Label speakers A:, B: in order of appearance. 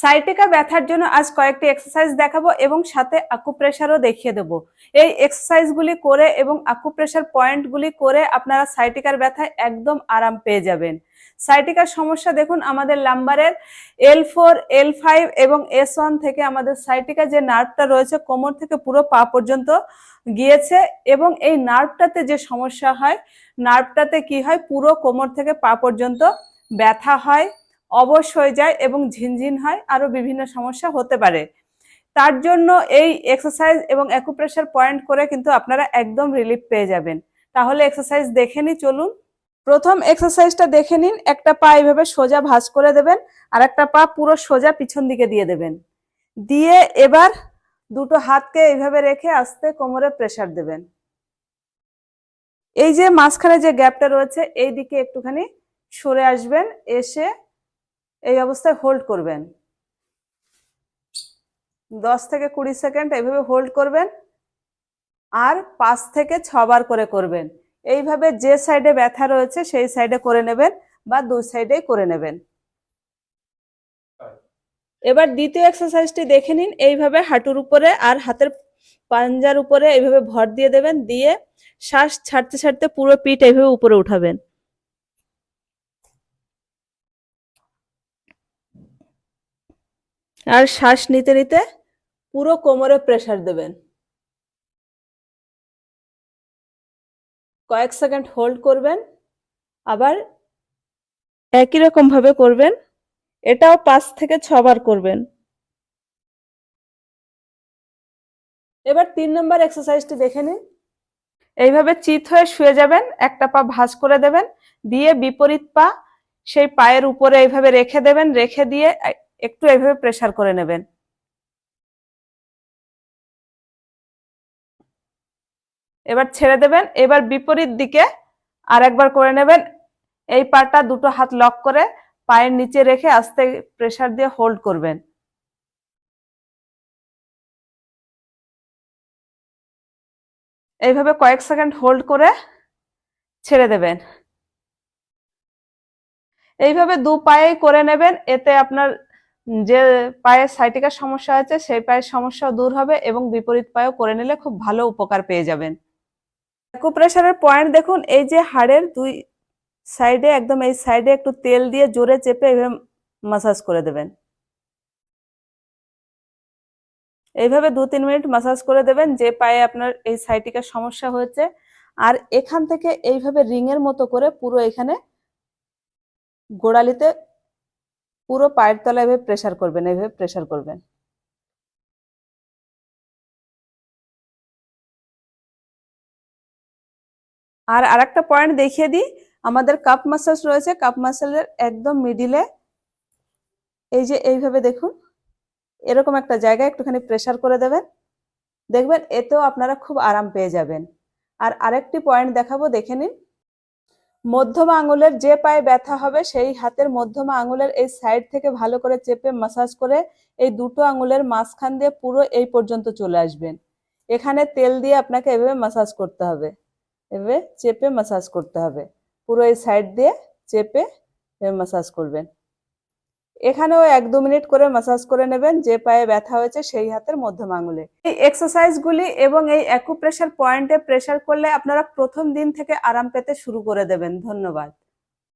A: Sciatica ব্যথার জন্য আজ কয়েকটি এক্সারসাইজ দেখাবো এবং সাথে আকুপ্রেশারও দেখিয়ে দেব। এই এক্সারসাইজগুলি করে এবং আকুপ্রেশার পয়েন্টগুলি করে আপনারা সাইটিকার ব্যথায় একদম আরাম পেয়ে যাবেন। সাইটিকার সমস্যা দেখুন, আমাদের লাম্বারের এল ফোর এল ফাইভ এবং এস ওয়ান থেকে আমাদের সাইটিকা যে নার্ভটা রয়েছে, কোমর থেকে পুরো পা পর্যন্ত গিয়েছে এবং এই নার্ভটাতে যে সমস্যা হয় নার্ভটাতে কি হয়, পুরো কোমর থেকে পা পর্যন্ত ব্যথা হয়। অবশ হয়ে যায় এবং ঝিনঝিন হয় আরও বিভিন্ন সমস্যা হতে পারে। তার জন্য এই এক্সারসাইজ এবং অ্যাকুপ্রেশার পয়েন্ট করে কিন্তু আপনারা একদম রিলিফ পেয়ে যাবেন। তাহলে এক্সারসাইজ দেখে নি চলুন। প্রথম এক্সারসাইজটা দেখে নিন, একটা পা এইভাবে সোজা ভাঁজ করে দেবেন, আর একটা পা পুরো সোজা পিছন দিকে দিয়ে দেবেন। দিয়ে এবার দুটো হাতকে এইভাবে রেখে আস্তে কোমরে প্রেসার দেবেন। এই যে মাঝখানে যে গ্যাপটা রয়েছে, এই দিকে একটুখানি সরে আসবেন, এসে এই অবস্থায় হোল্ড করবেন। দশ থেকে কুড়ি সেকেন্ড এইভাবে হোল্ড করবেন আর পাঁচ থেকে ছবার করে করবেন। এইভাবে যে সাইডে ব্যথা রয়েছে সেই সাইডে করে নেবেন বা দুই সাইডেই করে নেবেন। এবার দ্বিতীয় এক্সারসাইজটি দেখে নিন। এইভাবে হাঁটুর উপরে আর হাতের পাঞ্জার উপরে এইভাবে ভর দিয়ে দেবেন। দিয়ে শ্বাস ছাড়তে ছাড়তে পুরো পিঠ এইভাবে উপরে উঠাবেন। আর শ্বাস নিতে নিতে পুরো কোমরে প্রেশার দেবেন। কয়েক সেকেন্ড হোল্ড করবেন, আবার একই রকম ভাবে করবেন, এটাও পাঁচ থেকে ছবার করবেন। এবার তিন নম্বর এক্সারসাইজটি দেখে নিন। এইভাবে চিত হয়ে শুয়ে যাবেন, একটা পা ভাঁজ করে দেবেন, দিয়ে বিপরীত পা সেই পায়ের উপরে এইভাবে রেখে দেবেন, রেখে দিয়ে একটু এইভাবে প্রেশার করে নেবেন। এবার ছেড়ে দেবেন, এবার বিপরীত দিকে আর একবার করে নেবেন। এই পাটা দুটো হাত লক করে পায়ের নিচে রেখে আস্তে প্রেশার দিয়ে হোল্ড করবেন। এইভাবে কয়েক সেকেন্ড হোল্ড করে ছেড়ে দেবেন। এইভাবে দু পায়েই করে নেবেন, এতে আপনার যে পায়ের সাইটিকার সমস্যা আছে, সেই পায়ের সমস্যাও দূর হবে এবং বিপরীত পায়েও করে নিলে খুব ভালো উপকার পেয়ে যাবেন। অ্যাকুপ্রেশারের পয়েন্ট দেখুন, এই যে হাড়ের দুই সাইডে একদম এই সাইডে একটু তেল দিয়ে জোরে চেপে এইভাবে মাসাজ করে দেবেন। এইভাবে দু তিন মিনিট মাসাজ করে দেবেন, যে পায়ে আপনার এই সাইটিকার সমস্যা হয়েছে। আর এখান থেকে এইভাবে রিংয়ের মতো করে পুরো এখানে গোড়ালিতে পুরো পায়ের তলায় এভাবে প্রেসার করবেন, এভাবে প্রেসার করবেন। আর আরেকটা পয়েন্ট দেখিয়ে দিই, আমাদের কাপ মাসাজ রয়েছে কাপ মাসাজের একদম মিডিলে এই যে এইভাবে দেখুন, এরকম একটা জায়গায় একটুখানি প্রেসার করে দেবেন। দেখবেন এতেও আপনারা খুব আরাম পেয়ে যাবেন। আর আরেকটি পয়েন্ট দেখাবো, দেখে নিন। মধ্যমা আঙুলের যে পায়ে ব্যথা হবে, সেই হাতের মধ্যম আঙুলের এই সাইড থেকে ভালো করে চেপে মাসাজ করে এই দুটো আঙুলের মাঝখান দিয়ে পুরো এই পর্যন্ত চলে আসবেন। এখানে তেল দিয়ে আপনাকে এভাবে মাসাজ করতে হবে। এভাবে চেপে মাসাজ করতে হবে। পুরো এই সাইড দিয়ে চেপে মাসাজ করবেন। এখানেও এক দু মিনিট করে মাসাজ করে নেবেন, যে পায়ে ব্যথা হয়েছে সেই হাতের মধ্যম আঙুলে। এই এক্সারসাইজগুলি এবং এই অ্যাকুপ্রেশার পয়েন্টে প্রেশার করলে আপনারা প্রথম দিন থেকে আরাম পেতে শুরু করে দেবেন। ধন্যবাদ।